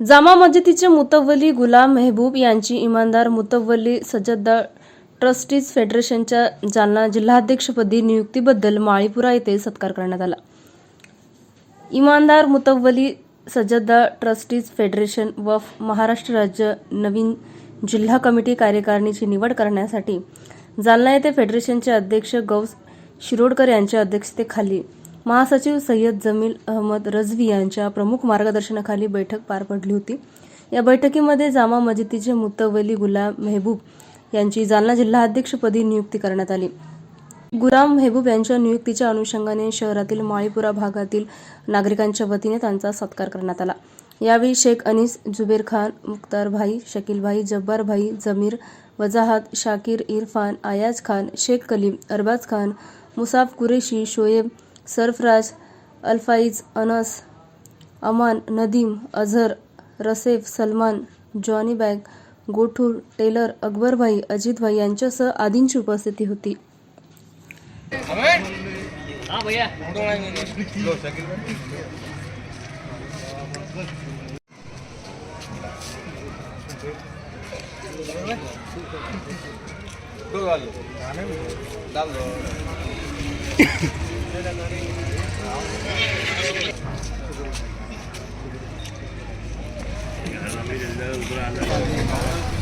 जामा मस्जिदीचे मुतवली गुलाम मेहबूब यांची इमानदार मुतवली सज्जदा ट्रस्टीज फेडरेशनच्या जालना जिल्हाध्यक्षपदी नियुक्तीबद्दल माळीपुरा येथे सत्कार करण्यात आला. इमानदार मुतवली सज्जदा ट्रस्टीज फेडरेशन वफ महाराष्ट्र राज्य नवीन जिल्हा कमिटी कार्यकारिणीची निवड करण्यासाठी जालना येथे फेडरेशनचे अध्यक्ष गौस शिरोडकर यांच्या अध्यक्षतेखाली महासचिव सय्यद जमील अहमद रझवी यांच्या प्रमुख मार्गदर्शनाखाली बैठक पार पडली होती. या बैठकीमध्ये जामा मस्जिदीचे मुतवली गुलाम मेहबूब यांची जालना जिल्हाध्यक्षपदी नियुक्ती करण्यात आली. गुलाम मेहबूब यांच्या नियुक्तीच्या अनुषंगाने शहरातील माळीपुरा भागातील नागरिकांच्या वतीने त्यांचा सत्कार करण्यात आला. यावेळी शेख अनीस जुबेर खान मुख्तार भाई शकील भाई जब्बार भाई जमीर वजाहत शाकीर इरफान आयाज खान शेख कलीम अरबाज खान मुसाफ कुरेशी शोएब सरफराज अल्फाईज अनस अमान नदीम अझर रसेफ सलमान जॉनी बॅग गोठूर टेलर अकबरभाई अजितभाई यांच्यासह आदींची उपस्थिती होती Bismillahirrahmanirrahim.